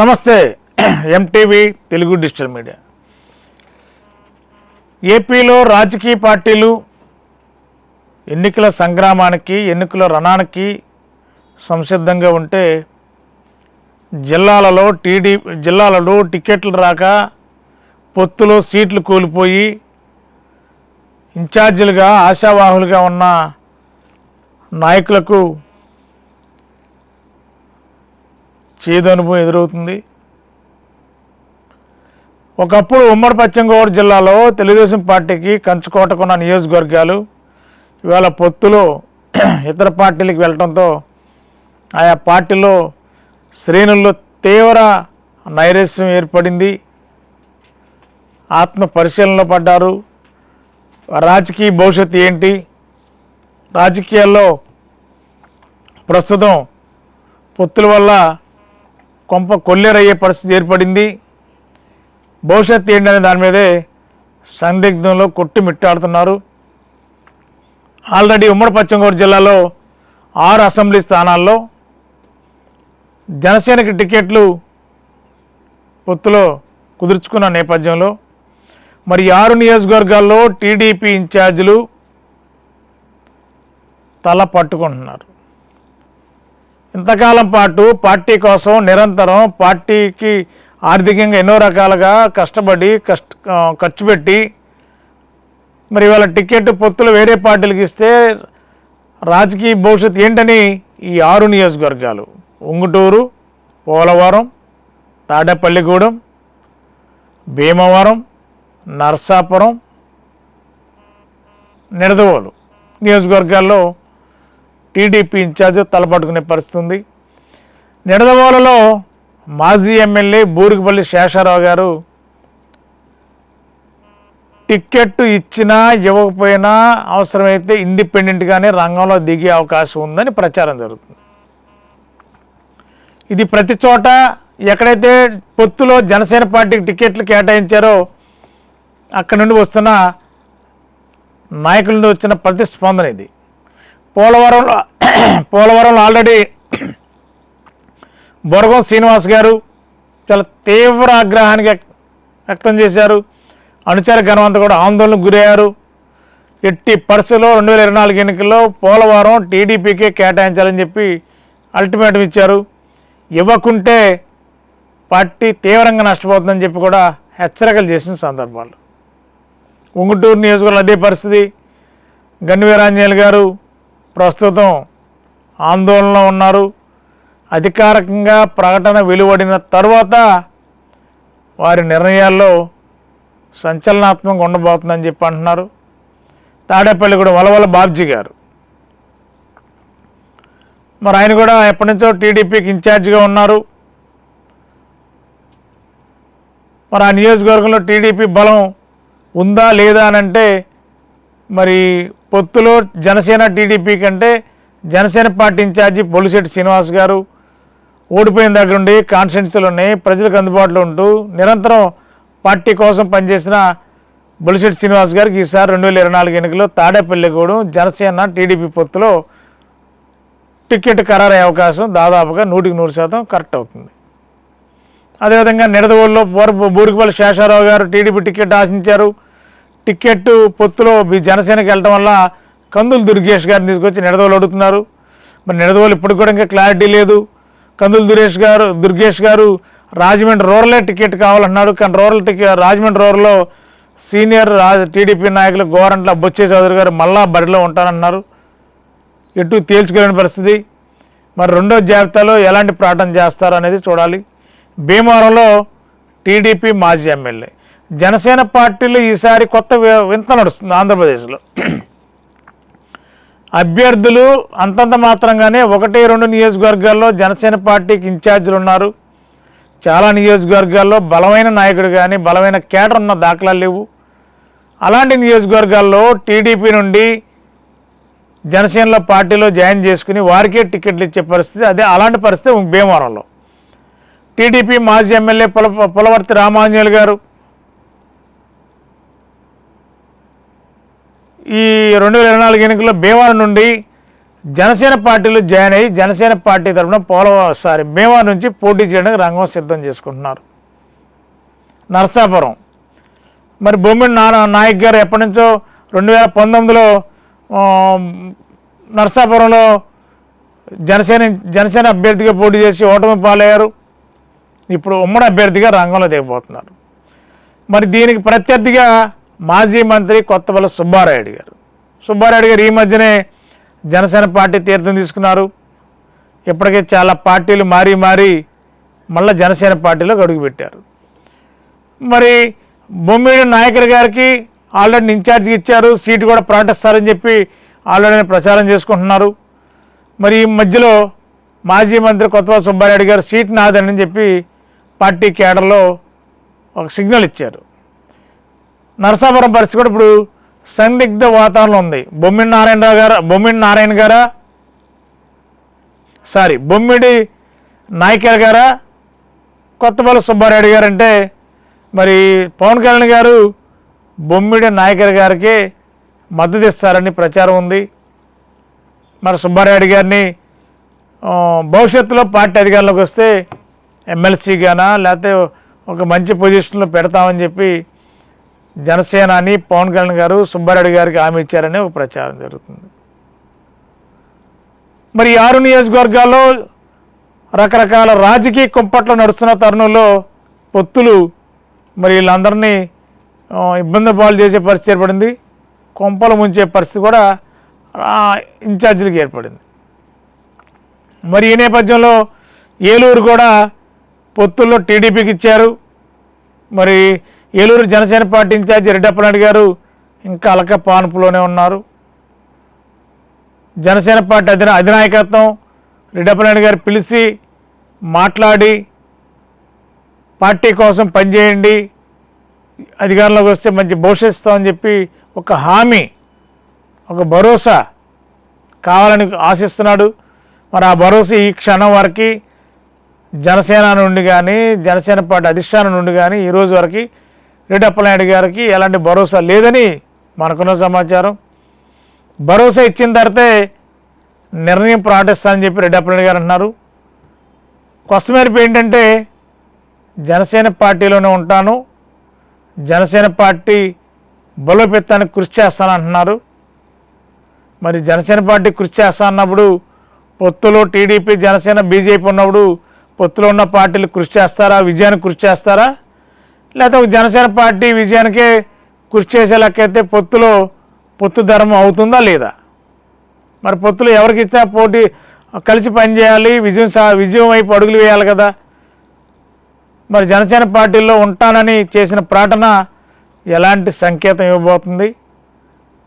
నమస్తే MTV Telugu digital media. ఏపీలో రాజకీయ పార్టీలు ఎన్నికల సంగ్రామానికి ఎన్నికల రణానికి సంసిద్ధంగా ఉంటే జిల్లాలలో టీడీ జిల్లాలలో టికెట్లు రాక పొత్తులో సీట్లు కోల్పోయి ఇన్ఛార్జీలుగా ఆశావాహులుగా ఉన్న నాయకులకు చేదు అనుభవం ఎదురవుతుంది. ఒకప్పుడు ఉమ్మడి పశ్చిమ గోదావరి జిల్లాలో తెలుగుదేశం పార్టీకి కంచుకోటకున్న నియోజకవర్గాలు ఇవాళ పొత్తులో ఇతర పార్టీలకు వెళ్ళడంతో ఆయా పార్టీలో శ్రేణుల్లో తీవ్ర నైరాశ్యం ఏర్పడింది. ఆత్మ పరిశీలనలో పడ్డారు. రాజకీయ భవిష్యత్తు ఏంటి? రాజకీయాల్లో ప్రస్తుతం పొత్తుల వల్ల కొంప కొల్లేరయ్యే పరిస్థితి ఏర్పడింది. భవిష్యత్తు ఏంటనే దాని మీదే సందిగ్ధంలో కొట్టి మిట్టాడుతున్నారు. ఆల్రెడీ ఉమ్మడి పశ్చిమ గోదావరి జిల్లాలో ఆరు అసెంబ్లీ స్థానాల్లో జనసేనకి టికెట్లు పొత్తులో కుదుర్చుకున్న నేపథ్యంలో మరి ఆరు నియోజకవర్గాల్లో టీడీపీ ఇన్ఛార్జీలు తల పట్టుకుంటున్నారు. ఇంతకాలం పాటు పార్టీ కోసం నిరంతరం పార్టీకి ఆర్థికంగా ఎన్నో రకాలుగా కష్టపడి కష్ట ఖర్చు పెట్టి మరి ఇవాళ టికెట్ పొత్తులు వేరే పార్టీలకు ఇస్తే రాజకీయ భవిష్యత్తు ఏంటని ఈ ఆరు నియోజకవర్గాలు. ఉంగుటూరు పోలవరం తాడేపల్లిగూడెం భీమవరం నర్సాపురం నిడదవోలు. నియోజకవర్గాల్లో టీడీపీ ఇన్ఛార్జ్ తలపట్టుకునే పరిస్థితి ఉంది నిడదవోలలో మాజీ ఎమ్మెల్యే బూరికపల్లి శేషారావు గారు టిక్కెట్ ఇచ్చినా ఇవ్వకపోయినా అవసరమైతే ఇండిపెండెంట్గానే రంగంలో దిగే అవకాశం ఉందని ప్రచారం జరుగుతుంది. ఇది ప్రతి చోట ఎక్కడైతే పొత్తులో జనసేన పార్టీకి టికెట్లు కేటాయించారో అక్కడి నుండి వస్తున్న నాయకుల నుండి వచ్చిన ప్రతిస్పందన ఇది. పోలవరంలో పోలవరంలో ఆల్రెడీ బొరగం శ్రీనివాస్ గారు చాలా తీవ్ర ఆగ్రహానికి వ్యక్తం చేశారు. అనుచర గణవంత కూడా ఆందోళనకు గురయ్యారు. ఎట్టి పరిస్థితుల్లో రెండు వేల ఇరవై నాలుగు ఎన్నికల్లో పోలవరం టీడీపీకే కేటాయించాలని చెప్పి అల్టిమేటం ఇచ్చారు. ఇవ్వకుంటే పార్టీ తీవ్రంగా నష్టపోతుందని చెప్పి కూడా హెచ్చరికలు చేసిన సందర్భాలు. ఉంగుటూరు నియోజకవర్గంలో అదే పరిస్థితి. గన్నివీరాంజనేయులు గారు ప్రస్తుతం ఆందోళనలో ఉన్నారు. అధికారికంగా ప్రకటన వెలువడిన తర్వాత వారి నిర్ణయాల్లో సంచలనాత్మకంగా ఉండబోతుందని చెప్పి అంటున్నారు. తాడేపల్లి కూడా వలవల బాబ్జీ గారు. మరి ఆయన కూడా ఎప్పటి నుంచో టీడీపీకి ఇన్ఛార్జిగా ఉన్నారు. మరి ఆ నియోజకవర్గంలో టీడీపీ బలం ఉందా లేదా అని అంటే మరి పొత్తులో జనసేన టీడీపీ కంటే జనసేన పార్టీ ఇన్ఛార్జి పొలిశెట్టి శ్రీనివాస్ గారు ఓడిపోయిన దగ్గర నుండి కాన్స్టిట్యున్సీలు ఉన్నాయి ప్రజలకు అందుబాటులో ఉంటూ నిరంతరం పార్టీ కోసం పనిచేసిన బొలిశెట్టి శ్రీనివాస్ గారికి ఈసారి రెండు వేల ఇరవై నాలుగు ఎన్నికల్లో తాడేపల్లిగూడెం జనసేన టీడీపీ పొత్తులో టికెట్ ఖరారయ్యే అవకాశం దాదాపుగా నూటికి నూరు శాతం కరెక్ట్ అవుతుంది. అదేవిధంగా నిడదవోలులో బోర బూరికపల్లి శేషారావు గారు టీడీపీ టికెట్ ఆశించారు. టికెట్ పొత్తులో మీ జనసేనకి వెళ్ళడం వల్ల కందులు దుర్గేష్ గారిని తీసుకొచ్చి నిడదవలు అడుగుతున్నారు. మరి నిడదవలు ఇప్పుడు కూడా ఇంకా క్లారిటీ లేదు. కందులు దురేష్ గారు దుర్గేష్ గారు రాజమండ్రి రూరలే టికెట్ కావాలన్నాడు. కానీ రూరల్ టికెట్ రాజమండ్రి రూరల్లో సీనియర్ టీడీపీ నాయకులు గోరంట్ల బొచ్చే చౌదరి గారు మళ్ళా బరిలో ఉంటానన్నారు. ఎటు తేల్చుకోలేని పరిస్థితి. మరి రెండో జాబితాలో ఎలాంటి ప్రకటన చేస్తారు అనేది చూడాలి. భీమవరంలో టీడీపీ మాజీ ఎమ్మెల్యే జనసేన పార్టీలో ఈసారి కొత్త వి- వింత నడుస్తుంది ఆంధ్రప్రదేశ్లో. అభ్యర్థులు అంతంత మాత్రంగానే ఒకటి రెండు నియోజకవర్గాల్లో జనసేన పార్టీకి ఇన్ఛార్జీలు ఉన్నారు చాలా నియోజకవర్గాల్లో బలమైన నాయకుడు కానీ బలమైన కేటర్ ఉన్న దాఖలాలు లేవు. అలాంటి నియోజకవర్గాల్లో టీడీపీ నుండి జనసేనలో పార్టీలో జాయిన్ చేసుకుని వారికే టికెట్లు ఇచ్చే పరిస్థితి అదే అలాంటి పరిస్థితి భీమవరంలో. టీడీపీ మాజీ ఎమ్మెల్యే పుల పులవర్తి రామాంజనేయులు గారు ఈ రెండు వేల ఇరవై నాలుగు ఎన్నికల్లో భీమవరం నుండి జనసేన పార్టీలో జాయిన్ అయ్యి జనసేన పార్టీ తరఫున పోలవరం సారీ భీమవరం నుంచి పోటీ చేయడానికి రంగం సిద్ధం చేసుకుంటున్నారు. నరసాపురం. మరి బొమ్మిడి నారా నాయక్ గారు ఎప్పటి నుంచో రెండు వేల పంతొమ్మిదిలో నరసాపురంలో జనసేన జనసేన అభ్యర్థిగా పోటీ చేసి ఓటమి పాలయ్యారు. ఇప్పుడు ఉమ్మడి అభ్యర్థిగా రంగంలో దిగబోతున్నారు మరి దీనికి ప్రత్యర్థిగా మాజీ మంత్రి కొత్తపల్లి సుబ్బారాయుడు గారు. సుబ్బారాయుడు గారు ఈ మధ్యనే జనసేన పార్టీ తీర్థం తీసుకున్నారు. ఇప్పటికే చాలా పార్టీలు మారి మారి మళ్ళీ జనసేన పార్టీలోకి అడుగుపెట్టారు మరి బొమ్మిడి నాయకర్ గారికి ఆల్రెడీ ఇన్ఛార్జ్కి ఇచ్చారు. సీటు కూడా ప్రకటిస్తారని చెప్పి ఆల్రెడీ ప్రచారం చేసుకుంటున్నారు. మరి ఈ మధ్యలో మాజీ మంత్రి కొత్తవల్ల సుబ్బారెడ్డి గారు సీట్ నాదని చెప్పి పార్టీ కేడర్లో ఒక సిగ్నల్ ఇచ్చారు. నరసాపురం పరిస్థితి కూడా ఇప్పుడు సందిగ్ధ వాతావరణం ఉంది. బొమ్మిడి నారాయణరావు గారు బొమ్మిడి నారాయణ గారా? సారీ బొమ్మిడి నాయకర్ గారా? కొత్తపల్లి సుబ్బారెడ్డి గారు అంటే మరి పవన్ కళ్యాణ్ గారు బొమ్మిడి నాయకర్ గారికి మద్దతు ఇస్తారని ప్రచారం ఉంది. మరి సుబ్బారెడ్డి గారిని భవిష్యత్తులో పార్టీ అధికారంలోకి వస్తే ఎమ్మెల్సీగానా లేకపోతే ఒక మంచి పొజిషన్లో పెడతామని చెప్పి జనసేన అని పవన్ కళ్యాణ్ గారు సుబ్బారెడ్డి గారికి హామీ ఇచ్చారని ఒక ప్రచారం జరుగుతుంది. మరి ఆరు నియోజకవర్గాల్లో రకరకాల రాజకీయ కుంపట్లు నడుస్తున్న తరుణంలో పొత్తులు మరి వీళ్ళందరినీ ఇబ్బంది పాలు చేసే పరిస్థితి ఏర్పడింది. కొంపలు ముంచే పరిస్థితి కూడా ఇన్ఛార్జీలకు ఏర్పడింది. మరి ఈ నేపథ్యంలో ఏలూరు కూడా పొత్తుల్లో టీడీపీకి ఇచ్చారు. మరి ఏలూరు జనసేన పార్టీ ఇన్ఛార్జి రెడ్డప్పనాయుడు గారు ఇంకా అలక పానుపులోనే ఉన్నారు. జనసేన పార్టీ అధిన అధినాయకత్వం రెడ్డప్పనాయుడు గారు పిలిచి మాట్లాడి పార్టీ కోసం పనిచేయండి అధికారంలోకి వస్తే మంచి భవిష్యత్తు అని చెప్పి ఒక హామీ ఒక భరోసా కావాలని ఆశిస్తున్నాడు. మరి ఆ భరోసా ఈ క్షణం వరకు జనసేన నుండి కానీ జనసేన పార్టీ అధిష్టానం నుండి కానీ ఈరోజు వరకు రెడ్డప్పలనాయుడు గారికి ఎలాంటి భరోసా లేదని మనకున్న సమాచారం. భరోసా ఇచ్చిన తర్వాతే నిర్ణయం ప్రకటిస్తానని చెప్పి రెడ్డప్పలనాయుడు గారు అన్నారు. కొసమేరపు ఏంటంటే జనసేన పార్టీలోనే ఉంటాను. జనసేన పార్టీ బలోపేతానికి కృషి చేస్తానంటున్నారు. మరి జనసేన పార్టీ కృషి చేస్తా అన్నప్పుడు పొత్తులో టీడీపీ జనసేన బీజేపీ ఉన్నప్పుడు పొత్తులో ఉన్న పార్టీలు కృషి చేస్తారా? విజయానికి కృషి చేస్తారా? లేకపోతే జనసేన పార్టీ విజయానికే కృషి చేసే లెక్కైతే పొత్తులో పొత్తు ధర్మం అవుతుందా లేదా? మరి పొత్తులు ఎవరికి ఇచ్చా పోటీ కలిసి పనిచేయాలి విజయం సా విజయం వైపు అడుగులు వేయాలి కదా. మరి జనసేన పార్టీలో ఉంటానని చేసిన ప్రకటన ఎలాంటి సంకేతం ఇవ్వబోతుంది?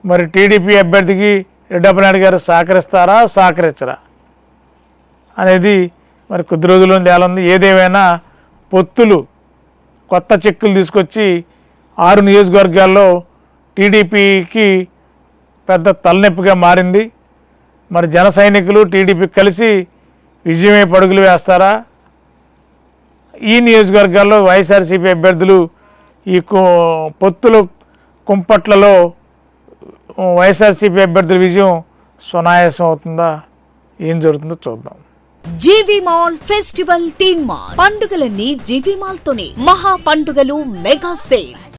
మరి టీడీపీ అభ్యర్థికి రెడ్డప్పనాయుడు గారు సహకరిస్తారా సహకరించరా? అనేది మరి కొద్ది రోజుల్లో తేలంది ఏదేమైనా పొత్తులు కొత్త చెక్కులు తీసుకొచ్చి ఆరు నియోజకవర్గాల్లో టీడీపీకి పెద్ద తలనొప్పిగా మారింది. మరి జన సైనికులు టీడీపీ కలిసి విజయమే పడుగులు వేస్తారా? ఈ నియోజకవర్గాల్లో వైఎస్ఆర్సీపీ అభ్యర్థులు ఈ పొత్తుల పొత్తులు కుంపట్లలో వైఎస్ఆర్సీపీ అభ్యర్థుల విజయం సునాయాసం అవుతుందా? ఏం జరుగుతుందో చూద్దాం. G V mall festival theme mall. పండుగలన్నీ జీవి మాల్ తోనే మహా పండుగలు మెగా సేల్.